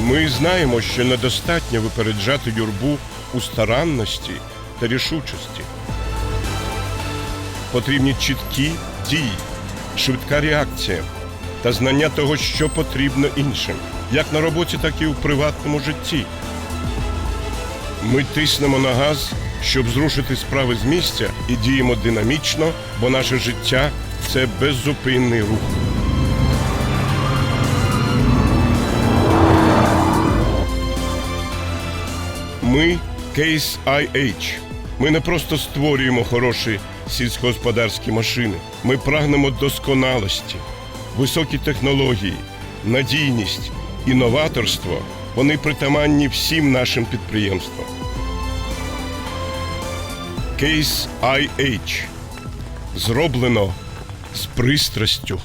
Ми знаємо, що недостатньо випереджати юрбу у старанності та рішучості. Потрібні чіткі дії, швидка реакція та знання того, що потрібно іншим, як на роботі, так і у приватному житті. Ми тиснемо на газ, щоб зрушити справи з місця і діємо динамічно, бо наше життя це беззупинний рух. Ми Case IH. Ми не просто створюємо хороші сільськогосподарські машини. Ми прагнемо досконалості, високі технології, надійність, інноваторство. Вони притаманні всім нашим підприємствам. Case IH. Зроблено з пристрастю.